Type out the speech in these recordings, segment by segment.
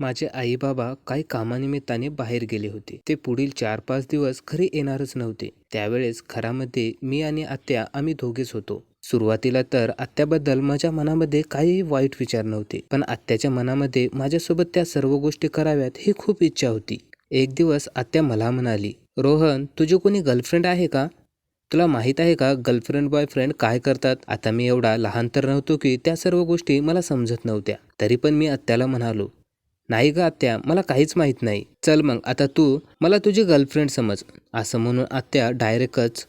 माझे आई बाबा काही कामानिमित्ताने बाहेर गेले होते. ते पुढील चार पाच दिवस घरी येणारच नव्हते. त्यावेळेस घरामध्ये मी आणि आत्या आम्ही दोघेच होतो. सुरुवातीला तर आत्याबद्दल माझ्या मनामध्ये काही वाईट विचार नव्हते. पण आत्याच्या मनामध्ये माझ्यासोबत त्या सर्व गोष्टी कराव्यात ही खूप इच्छा होती. एक दिवस आत्या मला म्हणाली रोहन तुझी कोणी गर्लफ्रेंड आहे का? तुला माहीत आहे का गर्लफ्रेंड बॉयफ्रेंड काय करतात? आता मी एवढा लहान तर नव्हतो की त्या सर्व गोष्टी मला समजत नव्हत्या. तरी पण मी आत्याला म्हणालो नाही ग आत्या मला काहीच माहीत नाही. चल मग आता तू मला तुझी गर्लफ्रेंड समज. असं म्हणून आत्या डायरेक्टच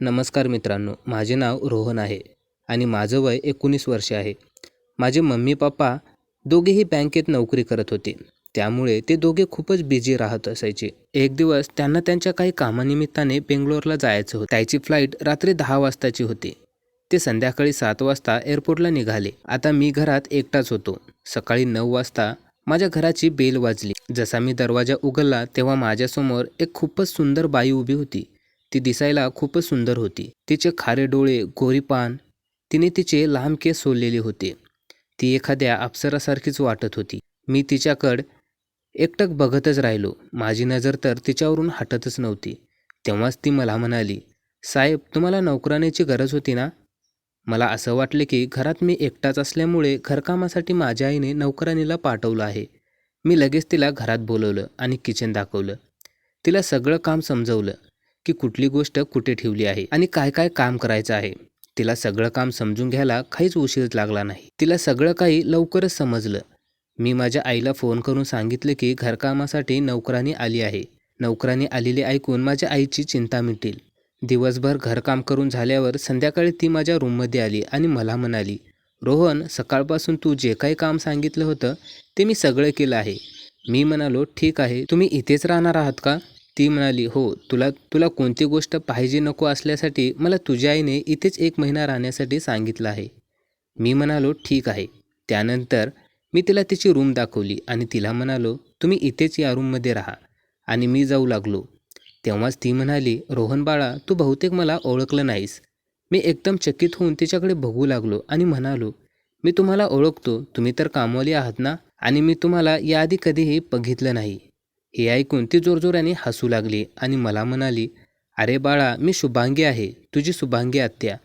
नमस्कार मित्रांनो माझे नाव रोहन आहे आणि माझं वय एकोणीस वर्षे आहे. माझे मम्मी पप्पा दोघेही बँकेत नोकरी करत होते. त्यामुळे ते दोघे खूपच बिझी राहत असायचे. एक दिवस त्यांना त्यांच्या काही कामानिमित्ताने बेंगलोरला जायचं होतं. त्याची फ्लाईट रात्री दहा वाजताची होती. ते संध्याकाळी सात वाजता एअरपोर्टला निघाले. आता मी घरात एकटाच होतो. सकाळी नऊ वाजता माझ्या घराची बेल वाजली. जसा मी दरवाजा उघडला तेव्हा माझ्यासमोर एक खूपच सुंदर बाई उभी होती. ती दिसायला खूपच सुंदर होती. तिचे खारे डोळे गोरी पान तिने तिचे लांब केस सोडलेले होते. ती एखाद्या अप्सरासारखीच वाटत होती. मी तिच्याकडं एकटक बघतच राहिलो. माझी नजर तर तिच्यावरून हटतच नव्हती. तेव्हाच ती मला म्हणाली साहेब तुम्हाला नोकरानेची गरज होती ना? मला असं वाटलं की घरात मी एकटाच असल्यामुळे घरकामासाठी माझ्या आईने नोकरानीला पाठवलं आहे. मी लगेच तिला घरात बोलवलं आणि किचन दाखवलं. तिला सगळं काम समजवलं की कुठली गोष्ट कुठे ठेवली आहे आणि काय काय काम करायचं आहे. तिला सगळं काम समजून घ्यायला काहीच उशीर लागला नाही. तिला सगळं काही लवकरच समजलं. मी माझ्या आईला फोन करून सांगितलं की घरकामासाठी नोकरानी आली आहे. नोकरानी आलेली ऐकून माझ्या आईची चिंता मिटेल. दिवसभर घरकाम करून झाल्यावर संध्याकाळी ती माझ्या रूममध्ये आली आणि मला म्हणाली रोहन सकाळपासून तू जे काही काम सांगितलं होतं ते मी सगळं केलं आहे. मी म्हणालो ठीक आहे तुम्ही इथेच राहणार आहात का? ती म्हणाली हो तुला तुला कोणती गोष्ट पाहिजे नको असल्यासाठी मला तुझ्या आईने इथेच एक महिना राहण्यासाठी सांगितलं आहे. मी म्हणालो ठीक आहे. त्यानंतर मी तिला तिची रूम दाखवली आणि तिला म्हणालो तुम्ही इथेच या रूममध्ये राहा. आणि मी जाऊ लागलो. तेव्हाच ती म्हणाली रोहन बाळा तू बहुतेक मला ओळखलं नाहीस. मी एकदम चकित होऊन तिच्याकडे बघू लागलो आणि म्हणालो मी तुम्हाला ओळखतो. तुम्ही तर कामवाली आहात ना? आणि मी तुम्हाला याआधी कधीही बघितलं नाही. हे ऐकून ती जोरजोराने हसू लागली आणि मला म्हणाली अरे बाळा मी शुभांगी आहे. तुझी शुभांगी आत्या.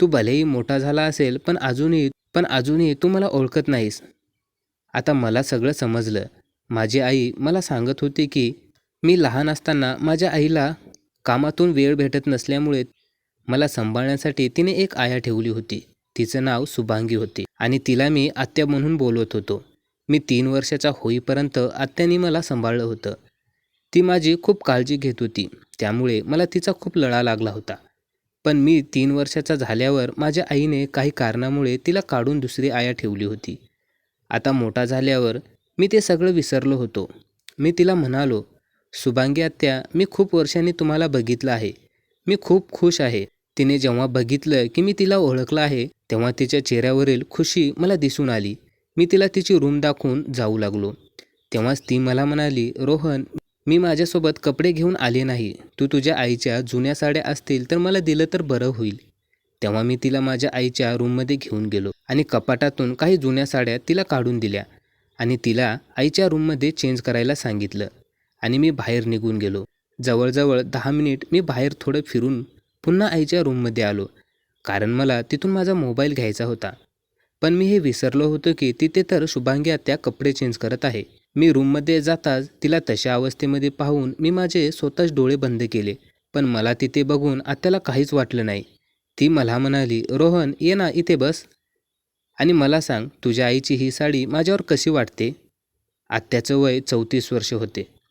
तू भलेही मोठा झाला असेल पण अजूनही पण अजूनही तू मला ओळखत नाहीस. आता मला सगळं समजलं. माझी आई मला सांगत होती की मी लहान असताना माझ्या आईला कामातून वेळ भेटत नसल्यामुळे मला सांभाळण्यासाठी तिने एक आया ठेवली होती. तिचं नाव शुभांगी होते आणि तिला मी आत्या म्हणून बोलवत होतो. मी तीन वर्षाचा होईपर्यंत आत्याने मला सांभाळलं होतं. ती माझी खूप काळजी घेत होती. त्यामुळे मला तिचा खूप लळा लागला होता. पण मी तीन वर्षाचा झाल्यावर माझ्या आईने काही कारणामुळे तिला काढून दुसरी आया ठेवली होती. आता मोठा झाल्यावर मी ते सगळं विसरलो होतो. मी तिला म्हणालो शुभांगी आत्या मी खूप वर्षांनी तुम्हाला बघितलं आहे. मी खूप खुश आहे. तिने जेव्हा बघितलं की मी तिला ओळखलं आहे तेव्हा तिच्या चेहऱ्यावरील खुशी मला दिसून आली. मी तिला तिची रूम दाखवून जाऊ लागलो. तेव्हाच ती मला म्हणाली रोहन मी माझ्यासोबत कपडे घेऊन आले नाही. तू तुझ्या आईच्या जुन्या साड्या असतील तर मला दिलं तर बरं होईल. तेव्हा मी तिला माझ्या आईच्या रूममध्ये घेऊन गेलो आणि कपाटातून काही जुन्या साड्या तिला काढून दिल्या आणि तिला आईच्या रूममध्ये चेंज करायला सांगितलं. आणि मी बाहेर निघून गेलो. जवळजवळ दहा मिनिट मी बाहेर थोडं फिरून पुन्हा आईच्या रूममध्ये आलो. कारण मला तिथून माझा मोबाईल घ्यायचा होता. पण मी हे विसरलो होतो की तिथे तर शुभांगी आत्या कपडे चेंज करत आहे. मी रूममध्ये जाताच तिला तशा अवस्थेमध्ये पाहून मी माझे स्वतःच डोळे बंद केले. पण मला तिथे बघून आत्याला काहीच वाटलं नाही. ती मला म्हणाली रोहन ये ना इथे बस. आणि मला सांग तुझ्या आईची ही साडी माझ्यावर कशी वाटते? आत्याचं वय चौतीस वर्ष होते.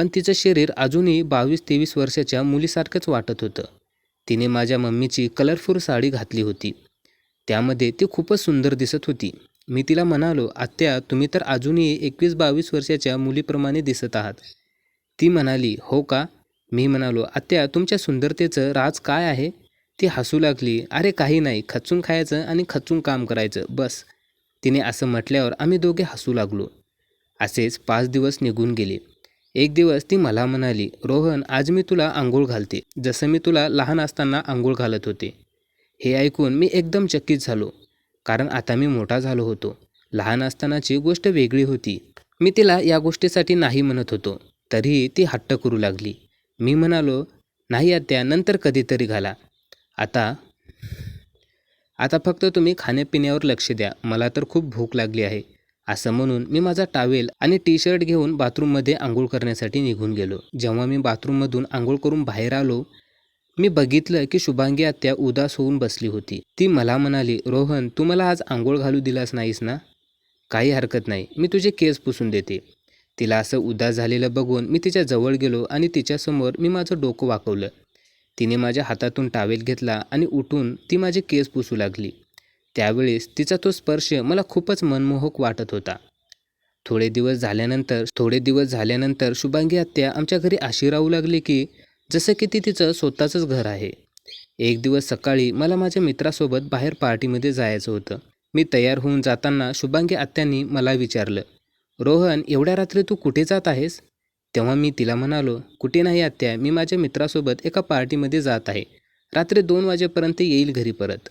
पण तिचं शरीर अजूनही बावीस तेवीस वर्षाच्या मुलीसारखंच वाटत होतं. तिने माझ्या मम्मीची कलरफुल साडी घातली होती. त्यामध्ये ती खूपच सुंदर दिसत होती. मी तिला म्हणालो आत्या तुम्ही तर अजूनही एकवीस बावीस वर्षाच्या मुलीप्रमाणे दिसत आहात. ती म्हणाली हो का? मी म्हणालो आत्या तुमच्या सुंदरतेचं राज काय आहे? ती हसू लागली अरे काही नाही खचून खायचं आणि खचून काम करायचं बस. तिने असं म्हटल्यावर आम्ही दोघे हसू लागलो. असेच पाच दिवस निघून गेले. एक दिवस ती मला म्हणाली रोहन आज मी तुला आंघोळ घालते. जसं मी तुला लहान असताना आंघोळ घालत होते. हे ऐकून मी एकदम चकित झालो कारण आता मी मोठा झालो होतो. लहान असतानाची गोष्ट वेगळी होती. मी तिला या गोष्टीसाठी नाही म्हणत होतो तरीही ती हट्ट करू लागली. मी म्हणालो नाही आत्या नंतर कधीतरी घाला. आता आता फक्त तुम्ही खाण्यापिण्यावर लक्ष द्या. मला तर खूप भूक लागली आहे. असं म्हणून मी माझा टावेल आणि टी शर्ट घेऊन बाथरूममध्ये आंघोळ करण्यासाठी निघून गेलो. जेव्हा मी बाथरूममधून आंघोळ करून बाहेर आलो मी बघितलं की शुभांगी आत्या उदास होऊन बसली होती. ती मला म्हणाली रोहन तू मला आज आंघोळ घालू दिलास नाहीस ना? काही हरकत नाही मी तुझे केस पुसून देते. तिला असं उदास झालेलं बघून मी तिच्या जवळ गेलो आणि तिच्यासमोर मी माझं डोकं वाकवलं. तिने माझ्या हातातून टावेल घेतला आणि उठून ती माझे केस पुसू लागली. त्यावेळेस तिचा तो स्पर्श मला खूपच मनमोहक वाटत होता. थोडे दिवस झाल्यानंतर थोडे दिवस झाल्यानंतर शुभांगी आत्या आमच्या घरी अशी राहू लागली की जसं की ती तिचं स्वतःचंच घर आहे. एक दिवस सकाळी मला माझ्या मित्रासोबत बाहेर पार्टीमध्ये जायचं होतं. मी तयार होऊन जाताना शुभांगी आत्यांनी मला विचारलं रोहन एवढ्या रात्री तू कुठे जात आहेस? तेव्हा मी तिला म्हणालो कुठे नाही आत्या मी माझ्या मित्रासोबत एका पार्टीमध्ये जात आहे. रात्री दोन वाजेपर्यंत येईल घरी परत.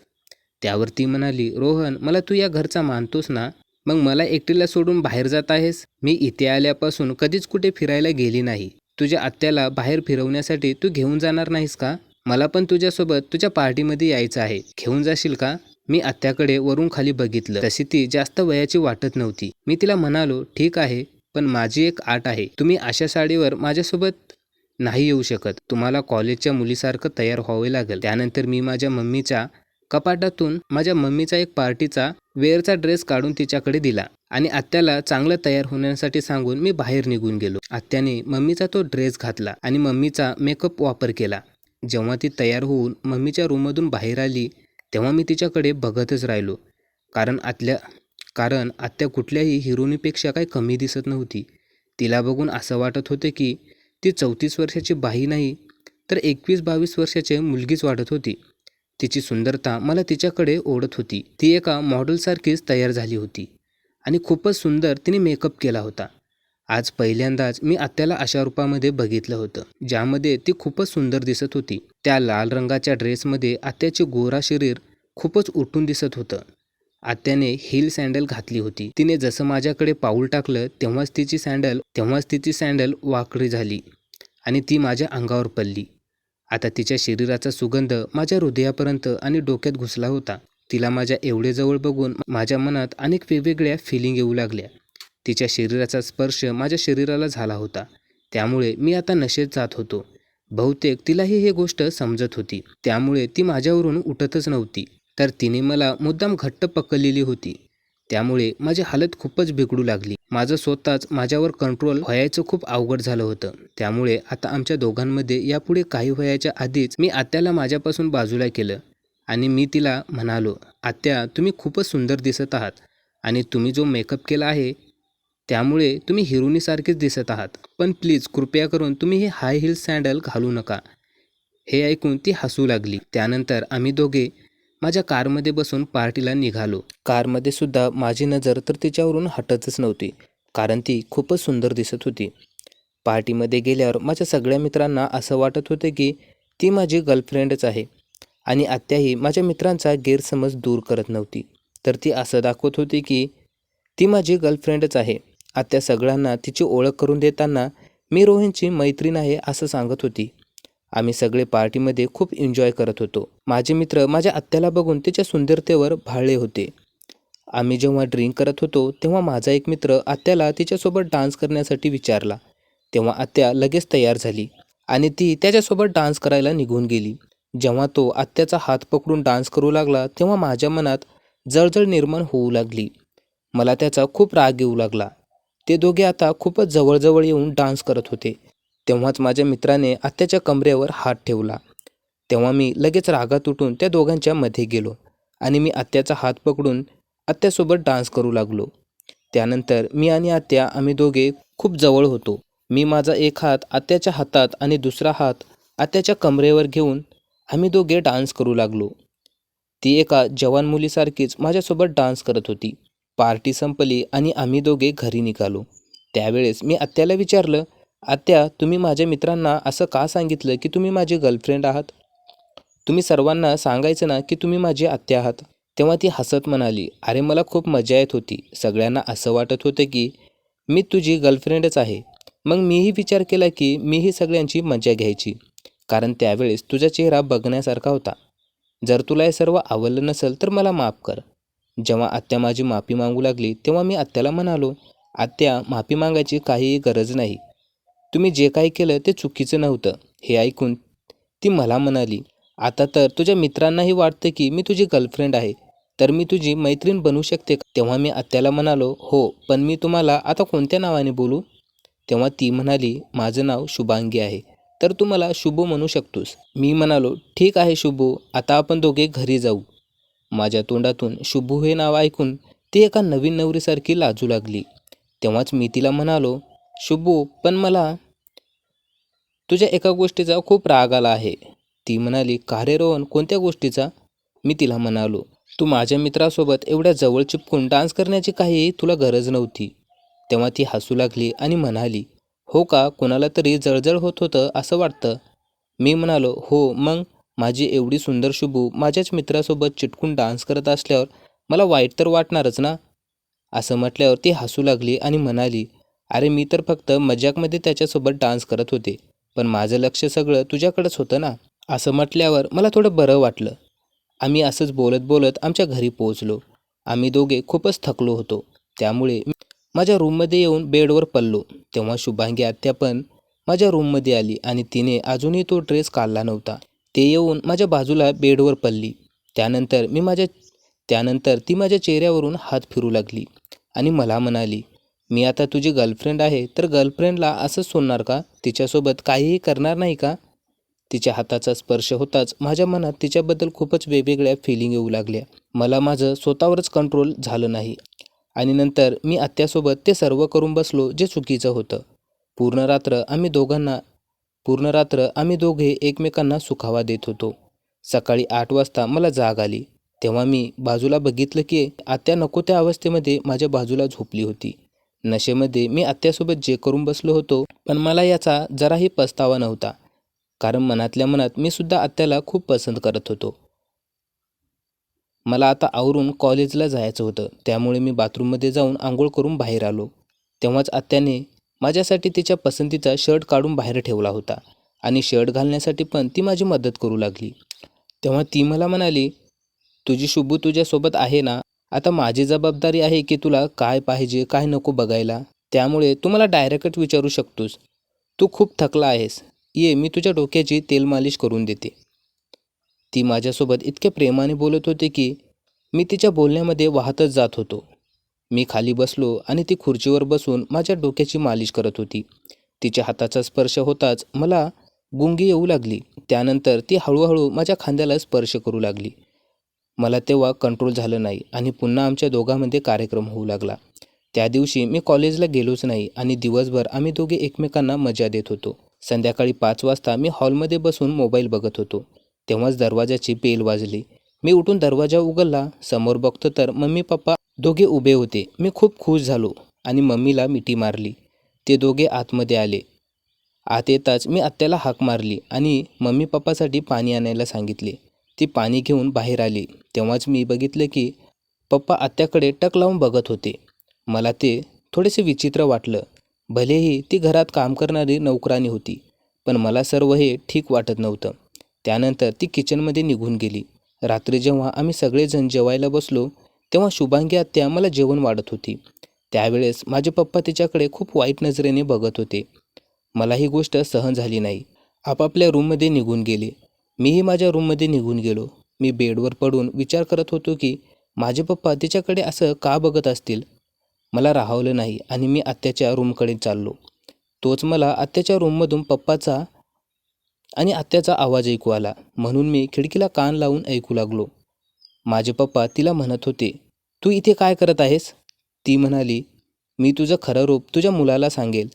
त्यावर ती म्हणाली रोहन मला तू या घरचा मानतोस ना? मग मला एकटीला सोडून बाहेर जात आहेस? मी इथे आल्यापासून कधीच कुठे फिरायला गेली नाही. तुझ्या आत्याला बाहेर फिरवण्यासाठी तू घेऊन जाणार नाहीस का? मला पण तुझ्यासोबत तुझ्या पार्टीमध्ये यायचं आहे. घेऊन जाशील का? मी आत्याकडे वरून खाली बघितलं. तशी ती जास्त वयाची वाटत नव्हती. मी तिला म्हणालो ठीक आहे पण माझी एक आट आहे. तुम्ही अशा साडीवर माझ्यासोबत नाही येऊ शकत. तुम्हाला कॉलेजच्या मुलीसारखं तयार व्हावे लागेल. त्यानंतर मी माझ्या मम्मीच्या कपाटातून माझ्या मम्मीचा एक पार्टीचा वेअरचा ड्रेस काढून तिच्याकडे दिला आणि आत्याला चांगलं तयार होण्यासाठी सांगून मी बाहेर निघून गेलो. आत्याने मम्मीचा तो ड्रेस घातला आणि मम्मीचा मेकअप वापर केला. जेव्हा ती तयार होऊन मम्मीच्या रूममधून बाहेर आली तेव्हा मी तिच्याकडे बघतच राहिलो. कारण आतल्या कारण आत्या कुठल्याही हिरोनीपेक्षा काही कमी दिसत नव्हती. तिला बघून असं वाटत होते की ती चौतीस वर्षाची बाई नाही तर एकवीस बावीस वर्षाची मुलगीच वाटत होती. तिची सुंदरता मला तिच्याकडे ओढत होती. ती एका मॉडेलसारखीच तयार झाली होती आणि खूपच सुंदर तिने मेकअप केला होता. आज पहिल्यांदाच मी आत्याला अशा रूपामध्ये बघितलं होतं ज्यामध्ये ती खूपच सुंदर दिसत होती. त्या लाल रंगाच्या ड्रेसमध्ये आत्याचे गोरा शरीर खूपच उठून दिसत होतं. आत्याने हिल सँडल घातली होती. तिने जसं माझ्याकडे पाऊल टाकलं तेव्हाच तिची सँडल तेव्हाच तिची सँडल वाकडी झाली आणि ती माझ्या अंगावर पडली. आता तिच्या शरीराचा सुगंध माझ्या हृदयापर्यंत आणि डोक्यात घुसला होता. तिला माझ्या एवढे जवळ बघून माझ्या मनात अनेक वेगवेगळ्या फिलिंग येऊ लागल्या. तिच्या शरीराचा स्पर्श माझ्या शरीराला झाला होता. त्यामुळे मी आता नशेत जात होतो. बहुतेक तिलाही हे गोष्ट समजत होती. त्यामुळे ती माझ्यावरून उठतच नव्हती. तर तिने मला मुद्दाम घट्ट पकडलेली होती. त्यामुळे माझी हालत खूपच बिघडू लागली. माझं स्वतःच माझ्यावर कंट्रोल व्हायचं खूप अवघड झालं होतं. त्यामुळे आता आमच्या दोघांमध्ये यापुढे काही वयाच्या आधीच मी आत्याला माझ्यापासून बाजूला केलं आणि मी तिला म्हणालो आत्या तुम्ही खूपच सुंदर दिसत आहात आणि तुम्ही जो मेकअप केला आहे त्यामुळे तुम्ही हिरोनीसारखेच दिसत आहात. पण प्लीज कृपया करून तुम्ही हे हाय हिल सँडल घालू नका. हे ऐकून ती हसू लागली. त्यानंतर आम्ही दोघे माझ्या कारमध्ये बसून पार्टीला निघालो. कारमध्ये सुद्धा माझी नजर तर तिच्यावरून हटतच नव्हती कारण ती खूपच सुंदर दिसत होती. पार्टीमध्ये गेल्यावर माझ्या सगळ्या मित्रांना असं वाटत होते की ती माझी गर्लफ्रेंडच आहे आणि आत्याही माझ्या मित्रांचा गैरसमज दूर करत नव्हती. तर ती असं दाखवत होती की ती माझी गर्लफ्रेंडच आहे. आत्या सगळ्यांना तिची ओळख करून देताना मी रोहिणची मैत्रीण आहे असं सांगत होती. आम्ही सगळे पार्टीमध्ये खूप एन्जॉय करत होतो. माझे मित्र माझ्या आत्याला बघून तिच्या सुंदरतेवर भाळले होते. आम्ही जेव्हा ड्रिंक करत होतो तेव्हा माझा एक मित्र आत्याला तिच्यासोबत डान्स करण्यासाठी विचारला. तेव्हा आत्या लगेच तयार झाली आणि ती त्याच्यासोबत डान्स करायला निघून गेली. जेव्हा तो आत्याचा हात पकडून डान्स करू लागला तेव्हा माझ्या मनात जळजळ निर्माण होऊ लागली. मला त्याचा खूप राग येऊ लागला. ते दोघे आता खूपच जवळजवळ येऊन डान्स करत होते. तेव्हाच माझ्या मित्राने आत्याच्या कमरेवर हात ठेवला. तेव्हा मी लगेच रागात उठून त्या दोघांच्या मध्ये गेलो आणि मी आत्याचा हात पकडून आत्यासोबत डान्स करू लागलो. त्यानंतर मी आणि आत्या आम्ही दोघे खूप जवळ होतो. मी माझा एक हात आत्याच्या हातात आणि दुसरा हात आत्याच्या कमरेवर घेऊन आम्ही दोघे डान्स करू लागलो. ती एका जवान मुलीसारखीच माझ्यासोबत डान्स करत होती. पार्टी संपली आणि आम्ही दोघे घरी निघालो. त्यावेळेस मी आत्याला विचारलं आत्या तुम्ही माझ्या मित्रांना असं का सांगितलं की तुम्ही माझी गर्लफ्रेंड आहात? तुम्ही सर्वांना सांगायचं ना की तुम्ही माझी आत्या आहात. तेव्हा ती हसत म्हणाली अरे मला खूप मजा येत होती. सगळ्यांना असं वाटत होतं की मी तुझी गर्लफ्रेंडच आहे. मग मीही विचार केला की मीही सगळ्यांची मजा घ्यायची. कारण त्यावेळेस तुझा चेहरा बघण्यासारखा होता. जर तुला हे सर्व आवडलं नसेल तर मला माफ कर. जेव्हा आत्या माझी माफी मागू लागली तेव्हा मी आत्याला म्हणालो आत्या माफी मागायची काहीही गरज नाही. तुम्ही जे काही केलं ते चुकीचं नव्हतं हे ऐकून. ती मला म्हणाली आता तर तुझ्या मित्रांनाही वाटतं की मी तुझी गर्लफ्रेंड आहे. तर मी तुझी मैत्रीण बनू शकते तेव्हा मी आत्याला म्हणालो हो पण मी तुम्हाला आता कोणत्या नावाने बोलू? तेव्हा ती म्हणाली माझं नाव शुभांगी आहे. तर तू मला शुभू म्हणू शकतोस. मी म्हणालो ठीक आहे शुभू आता आपण दोघे घरी जाऊ. माझ्या तोंडातून शुभू हे नाव ऐकून ती एका नवीन नवरीसारखी लाजू लागली. तेव्हाच मी तिला म्हणालो शुभू पण मला तुझ्या एका गोष्टीचा खूप राग आला आहे. ती म्हणाली का रे रोहन कोणत्या गोष्टीचा? मी तिला म्हणालो तू माझ्या मित्रासोबत एवढ्या जवळ चिपकून डान्स करण्याची काही तुला गरज नव्हती. तेव्हा ती हसू लागली आणि म्हणाली हो का कोणाला तरी जळजळ होत होतं असं वाटतं? मी म्हणालो हो मग माझी एवढी सुंदर शुभू माझ्याच मित्रासोबत चिटकून डान्स करत असल्यावर मला वाईट तर वाटणारच ना? असं म्हटल्यावर ती हसू लागली आणि म्हणाली अरे मी तर फक्त मजाकमध्ये त्याच्यासोबत डान्स करत होते पण माझं लक्ष सगळं तुझ्याकडंच होतं ना? असं म्हटल्यावर मला थोडं बरं वाटलं. आम्ही असंच बोलत बोलत आमच्या घरी पोहोचलो. आम्ही दोघे खूपच थकलो होतो. त्यामुळे माझ्या रूममध्ये येऊन बेडवर पडलो. तेव्हा शुभांगी आत्या पण माझ्या रूममध्ये आली आणि तिने अजूनही तो ड्रेस काढला नव्हता. ते येऊन माझ्या बाजूला बेडवर पडली. त्यानंतर मी माझ्या त्यानंतर ती माझ्या चेहऱ्यावरून हात फिरू लागली आणि मला म्हणाली मी आता तुझी गर्लफ्रेंड आहे तर गर्लफ्रेंडला असंच सोडणार का? तिच्यासोबत काहीही करणार नाही का? तिच्या हाताचा स्पर्श होताच माझ्या मनात तिच्याबद्दल खूपच वेगवेगळ्या फिलिंग येऊ लागल्या. मला माझं स्वतःवरच कंट्रोल झालं नाही. आणि नंतर मी आत्यासोबत ते सर्व करून बसलो जे चुकीचं होतं. पूर्ण रात्र आम्ही दोघांना पूर्ण रात्र आम्ही दोघे एकमेकांना सुखावा देत होतो. सकाळी आठ वाजता मला जाग आली. तेव्हा मी बाजूला बघितलं की आत्या नको त्या अवस्थेमध्ये माझ्या बाजूला झोपली होती. नशेमध्ये मी आत्यासोबत जे करून बसलो होतो पण मला याचा जराही पस्तावा नव्हता. कारण मनातल्या मनात मी सुद्धा आत्याला खूप पसंत करत होतो. मला आता आवरून कॉलेजला जायचं होतं. त्यामुळे मी बाथरूममध्ये जाऊन आंघोळ करून बाहेर आलो. तेव्हाच आत्याने माझ्यासाठी तिच्या पसंतीचा शर्ट काढून बाहेर ठेवला होता आणि शर्ट घालण्यासाठी पण ती माझी मदत करू लागली. तेव्हा ती मला म्हणाली तुझी शुभू तुझ्यासोबत आहे ना? आता माझी जबाबदारी आहे की तुला काय पाहिजे काय नको बघायला. त्यामुळे तू मला डायरेक्टच विचारू शकतोस. तू खूप थकला आहेस. ये मी तुझ्या डोक्याची तेल मालिश करून देते. ती माझ्यासोबत इतक्या प्रेमाने बोलत होते की मी तिच्या बोलण्यामध्ये वाहतच जात होतो. मी खाली बसलो आणि ती खुर्चीवर बसून माझ्या डोक्याची मालिश करत होती. तिच्या हाताचा स्पर्श होताच मला गुंगी येऊ लागली. त्यानंतर ती हळूहळू माझ्या खांद्याला स्पर्श करू लागली. मला तेव्हा कंट्रोल झालं नाही आणि पुन्हा आमच्या दोघांमध्ये कार्यक्रम होऊ लागला. त्या दिवशी मी कॉलेजला गेलोच नाही आणि दिवसभर आम्ही दोघे एकमेकांना मजा देत होतो. संध्याकाळी पाच वाजता मी हॉलमध्ये बसून मोबाईल बघत होतो. तेव्हाच दरवाजाची बेल वाजली. मी उठून दरवाजा उघडला. समोर बघतो तर मम्मी पप्पा दोघे उभे होते. मी खूप खुश झालो आणि मम्मीला मिठी मारली. ते दोघे आतमध्ये आले. आत येताच मी आत्याला हाक मारली आणि मम्मी पप्पासाठी पाणी आणायला सांगितले. ती पाणी घेऊन बाहेर आली. तेव्हाच मी बघितलं की पप्पा आत्याकडे टक लावून बघत होते. मला ते थोडेसे विचित्र वाटलं. भलेही ती घरात काम करणारी नोकरानी होती पण मला सर्व हे ठीक वाटत नव्हतं. त्यानंतर ती किचनमध्ये निघून गेली. रात्री जेव्हा आम्ही सगळेजण जेवायला बसलो तेव्हा शुभांगी आत्या मला जेवण वाढत होती. त्यावेळेस माझे पप्पा तिच्याकडे खूप वाईट नजरेने बघत होते. मला ही गोष्ट सहन झाली नाही. आपापल्या रूममध्ये निघून गेले. मीही माझ्या रूममध्ये निघून गेलो. मी बेडवर पडून विचार करत होतो की माझे पप्पा तिच्याकडे असं का बघत असतील? मला राहवलं नाही आणि मी आत्याच्या रूमकडे चाललो. तोच मला आत्याच्या रूममधून पप्पाचा आणि आत्याचा आवाज ऐकू आला. म्हणून मी खिडकीला कान लावून ऐकू लागलो. माझे पप्पा तिला म्हणत होते तू इथे काय करत आहेस? ती म्हणाली मी तुझं खरं रूप तुझ्या मुलाला सांगेल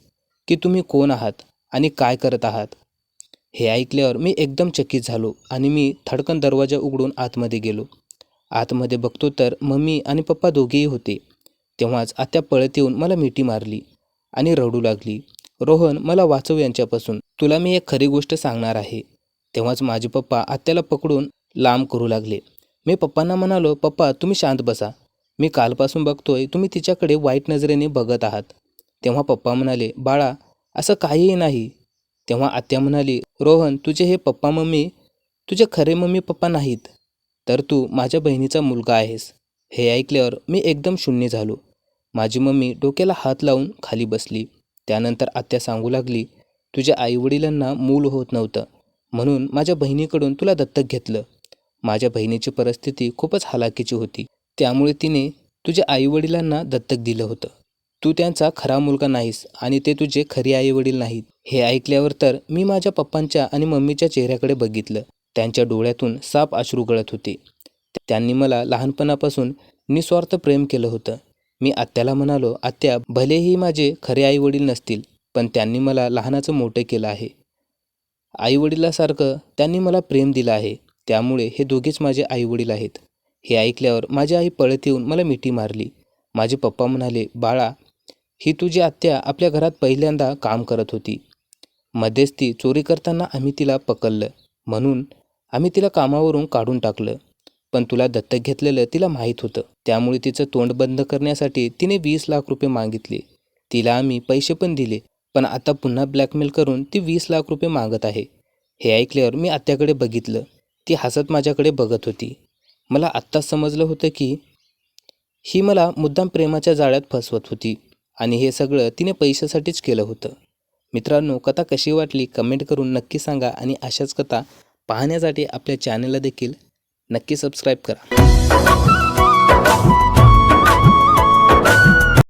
की तुम्ही कोण आहात आणि काय करत आहात. हे ऐकल्यावर मी एकदम चकित झालो आणि मी थडकन दरवाजा उघडून आतमध्ये गेलो. आतमध्ये बघतो तर मम्मी आणि पप्पा दोघेही होते. तेव्हाच आत्या पळत येऊन मला मिठी मारली आणि रडू लागली. रोहन मला वाचव यांच्यापासून. तुला मी एक खरी गोष्ट सांगणार आहे. तेव्हाच माझे पप्पा आत्याला पकडून लांब करू लागले. मी पप्पांना म्हणालो पप्पा तुम्ही शांत बसा. मी कालपासून बघतोय तुम्ही तिच्याकडे वाईट नजरेने बघत आहात. तेव्हा पप्पा म्हणाले बाळा असं काहीही नाही. तेव्हा आत्या म्हणाली रोहन तुझे हे पप्पा मम्मी तुझे खरे मम्मी पप्पा नाहीत. तर तू माझ्या बहिणीचा मुलगा आहेस. हे ऐकल्यावर मी एकदम शून्य झालो. माझी मम्मी डोक्याला हात लावून खाली बसली. त्यानंतर आत्या सांगू लागली तुझ्या आईवडिलांना मूल होत नव्हतं. म्हणून माझ्या बहिणीकडून तुला दत्तक घेतलं. माझ्या बहिणीची परिस्थिती खूपच हलाखीची होती. त्यामुळे तिने तुझ्या आईवडिलांना दत्तक दिलं होतं. तू त्यांचा खरा मुलगा नाहीस आणि ते तुझे खरे आईवडील नाहीत. हे ऐकल्यावर तर मी माझ्या पप्पांच्या आणि मम्मीच्या चेहऱ्याकडे बघितलं. त्यांच्या डोळ्यातून साप अश्रू गळत होते. त्यांनी मला लहानपणापासून निस्वार्थ प्रेम केलं होतं. मी आत्याला म्हणालो आत्या भलेही माझे खरे आईवडील नसतील पण त्यांनी मला लहानाचं मोठं केलं आहे. आईवडिलासारखं त्यांनी मला प्रेम दिलं आहे. त्यामुळे हे दोघेच माझे आईवडील आहेत. हे ऐकल्यावर माझी आई पळत येऊन मला मिठी मारली. माझे पप्पा म्हणाले बाळा ही तुझी आत्या आपल्या घरात पहिल्यांदा काम करत होती. मध्येच ती चोरी करताना आम्ही तिला पकडलं. म्हणून आम्ही तिला कामावरून काढून टाकलं. पण तुला दत्तक घेतलेलं तिला माहीत होतं. त्यामुळे तिचं तोंड बंद करण्यासाठी तिने वीस लाख रुपये मागितले. तिला आम्ही पैसे पण दिले पण आता पुन्हा ब्लॅकमेल करून ती वीस लाख रुपये मागत आहे. हे ऐकल्यावर मी आत्याकडे बघितलं. ती हसत माझ्याकडे बघत होती. मला आत्ताच समजलं होतं की ही मला मुद्दाम प्रेमाच्या जाळ्यात फसवत होती. आणि हे सगळं तिने पैशासाठीच केलं होतं. मित्रांनो कथा कशी वाटली कमेंट करून नक्की सांगा आणि अशाच कथा पाहण्यासाठी आपल्या चॅनलला देखील नक्की सबस्क्राईब करा.